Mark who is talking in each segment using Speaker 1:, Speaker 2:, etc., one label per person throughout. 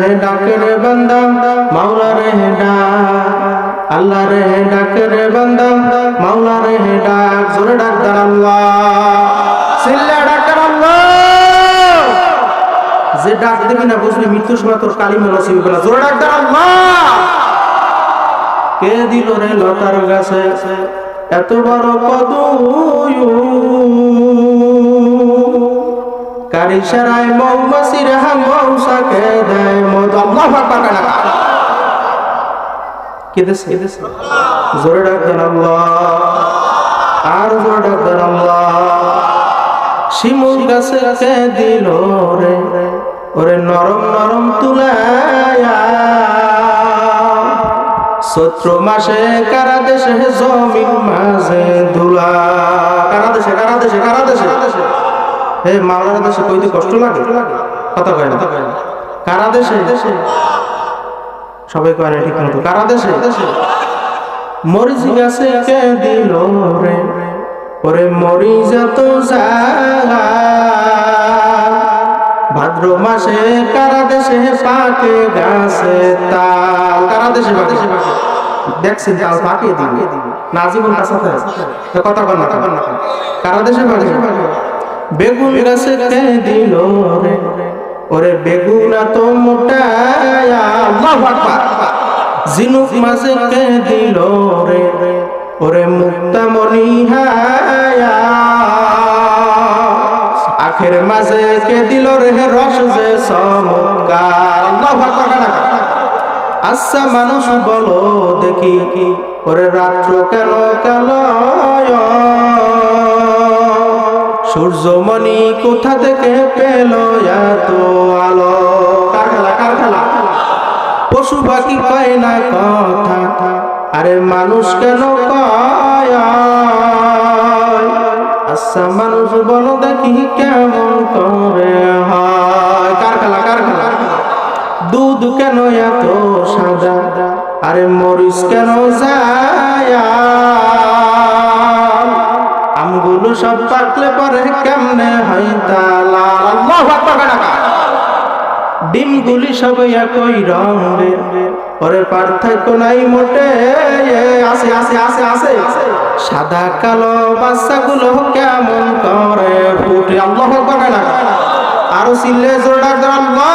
Speaker 1: রে ডাকে রে বান্দা মাওলা রে ডাক। আল্লাহ রে ডাকে রে বান্দা মাওলা রে ডাক। জোরে ডাক দার আল্লাহ। সিল্লা ডাক দার আল্লাহ। যে ডাক দিবি না বুঝলি মৃত্যুর সময় তোর কালিমা নসিব হবে না। জোরে ডাক দার আল্লাহ। কে দিল রে লতার গাছে? এত বড় কদম কারি সারাই মৌমাছির হাম মৌসাকে দেয় মদ আল্লাহ আকবার কানা কি দেশ? কি দেশ? জোরে ডাক দেন আল্লাহ। আর জোরে ডাক দেন আল্লাহ। শিমুল গাছে দিল রে, ওরে নরম নরম তুলায়া। সত্র মাসে কারা দেশে জমিন মাঝে ধুলা কারা দেশে? কারা দেশে? কারা দেশে? হে মাওলানা দেশে কইতে কষ্ট লাগে? কথা কয় না। কারা দেশে? সবাই কয় না, ঠিক মতো। কারা দেশে? মরিচ গাছে কে দিল রে? ওরে মরিচ তো ভাদ্র মাসে কারা দেশে পাকে গাছে তাল? কারা দেশে পাকে? দেখছেন তাল পাকে দিবে। না জীবন কাছাতে কথা বল না। কারা দেশে পাকে? বেগুন গাছে কে দিল রে? ওরে বেগুন তো মোটা জিনুক মাঝে কে দিল রে? ওরে মুক্তা মনিহায়া আখের মাঝে কে দিল রে? রস যে আচ্ছা মানুষ বলো দেখি ওরে রাত্র কেন কালো? সূর্যমণি কোথা থেকে পেল এত আলো? কার কার খেলা পশু পাখি কয় না কথা। আরে মানুষ কেন আচ্ছা মানুষ বলো দেখি কেমন করে কার কার খেলা দুধ কেন এত সাদা? আরে মরিচ কেন যায়? কেমনে আল্লাহু আকবার ডিমগুলি সব একই ওরে পার্থক্য নাই মোটে। আসে আসে আসে আসে। সাদা কালো বাচ্চাগুলো কেমন করে ফুটে। আল্লাহ করে না আরও সিল্লে জোড়া আল্লাহ।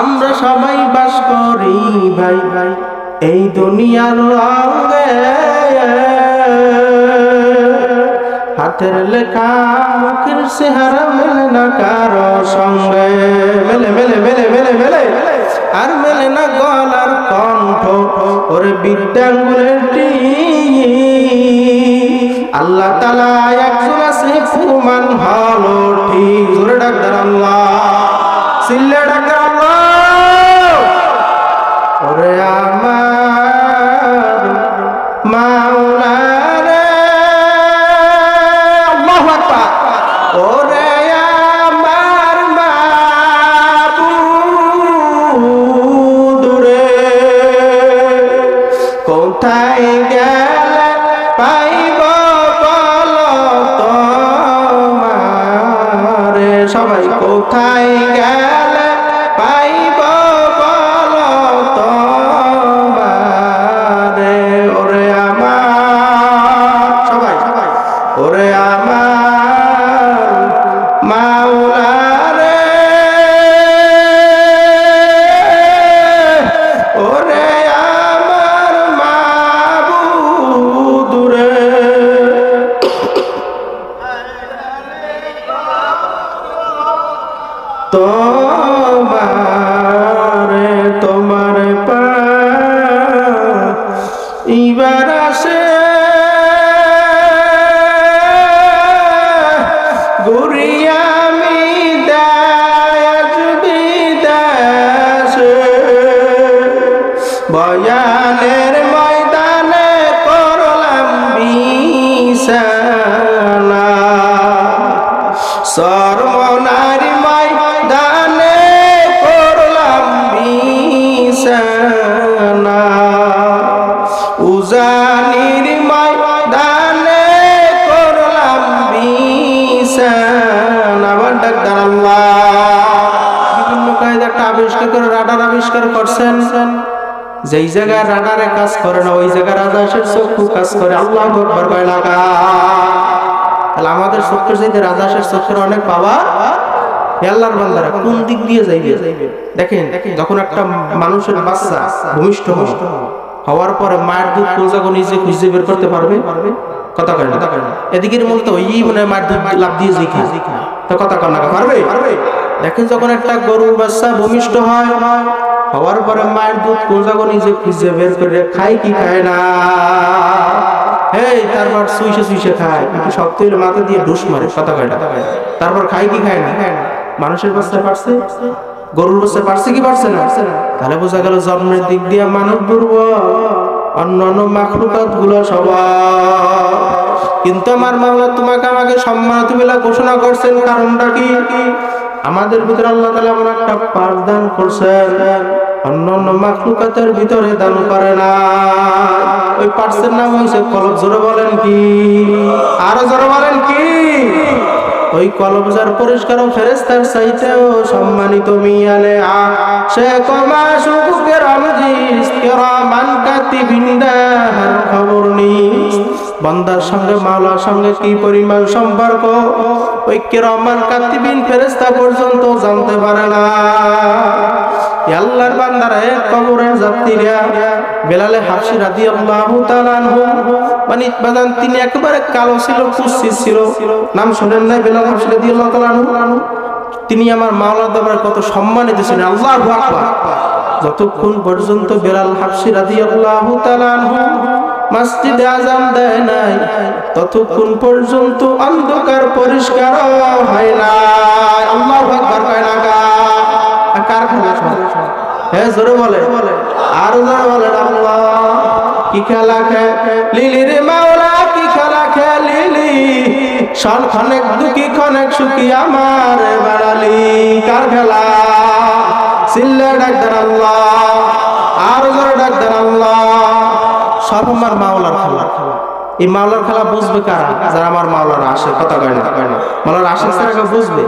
Speaker 1: আমরা সবাই বাস করি ভাই ভাই। এই দুনিয়ার রঙে হাতের লেখা মুখের চেহারা মেলে না কারও সঙ্গে। মেলে মেলে মেলে মেলে মেলে। আর মেলে না গলার কণ্ঠ, ওরে বিদ্যাঙ্গুলের টি আল্লাহ তালা একজন আছে প্রমাণ হলো ঠিক জোরে ডাক্তার আল্লাহ। সিল্লে ডাক্তার কোথায় গেলে পাইব বল তোমারে। ওরে আমার সবাই ওরে আমার মাওলা তোমারে তোমার পা ইবার আসে। বয়ানের ময়দানে করলাম বিছানা। যেই জায়গায় রাডারে কাজ করে না, ওই জায়গায় রাজাসের চক্ষু কাজ করে। আল্লাহ লাগা। তাহলে আমাদের চক্ষুর চাইতে রাজাসের চক্ষুর অনেক পাওয়া আল্লাহর বান্দারা, কোন দিক দিয়ে যাইবে? দেখেন, যখন একটা মানুষের বাচ্চা ভূমিষ্ঠ হওয়ার পরে মায়ের দুধ কোজাগো নিজে খুঁজে বের করতে পারবে? কথা কয় না। এদিকে মূলত ওই মায়ের লাভ দিয়ে খায় তো কথা কয় না পারবে? দেখেন যখন একটা গরুর বাচ্চা ভূমিষ্ঠ হয়, হওয়ার পরে মায়ের দুধ কোজাগো নিজে খুঁজে বের করে খায় কি খায় না? তারপর সুইসে সুইসে খায়। একটু শক্ত হলে মাথা দিয়ে ডুস মারে, কথা কয় না। তারপর খায় কি খায় না? মানুষের বাচ্চা পারছে? গরুর বাচ্চা পারছে কি পারছে না? তাহলে বোঝা গেল জন্মের দিক দিয়ে মানব দুর্বল। অন্যান্য সবাই কিন্তু আমার মামলা তোমাকে আমাকে সম্মানিত বেলা ঘোষণা করছেন কারণটা কি? আমাদের ভিতরে আল্লাহ তালা একটা পাঠ দান করছেন, অন্যান্য মাখলুকাতের ভিতরে দান করে না। ওই পার্সের নাম হয়েছে কলব, জোরে বলেন কি? আরও জোরে বলেন কি? ওই কলবজার পরিষ্কার ফেরেস্তার সম্মানিত মিয়ানে আ, সে কমা সুকুকের আমজিস কাতিবিন্দার খবর নেই। বান্দার সঙ্গে, মাওলার সঙ্গে কি পরিমাণ সম্পর্ক? ওই কেরামান কাতিবিন ফেরেস্তা পর্যন্ত জানতে পারে না। বেলালে হাসি মানে তিনি একেবারে কালো ছিল ছিল। নাম শুনেন নাই বেলাল হাসি তিনি আমার মাওলার দরবারে কত সম্মানিত ছিলেন। আল্লাহু আকবার। যতক্ষণ পর্যন্ত বেলাল হাফসি রাদিয়াল্লাহু তাআলা মসজিদে আজান দেয় নাই, ততক্ষণ পর্যন্ত অন্ধকার পরিষ্কার হয় না আল্লাহু আকবার কয় না কার খেলা? হ্যাঁ জোরে বলে। আর জোরে বলে আল্লাহ। কি খেলা খে? লিলি মাওলা কি খেলা খে লিলি? খনেক দুঃখী, খনেক আমার বেড়ালি। কার খেলা? সিল্লে ডাক্তার আল্লাহ আর জোরে ডাক্তার আল্লাহ, সব আমার মাওলার খেলা। এই মাওলার খেলা বুঝবে কারা? যারা আমার মাওলার আসে, কথা কয় না মাওলার আসে বুঝবে।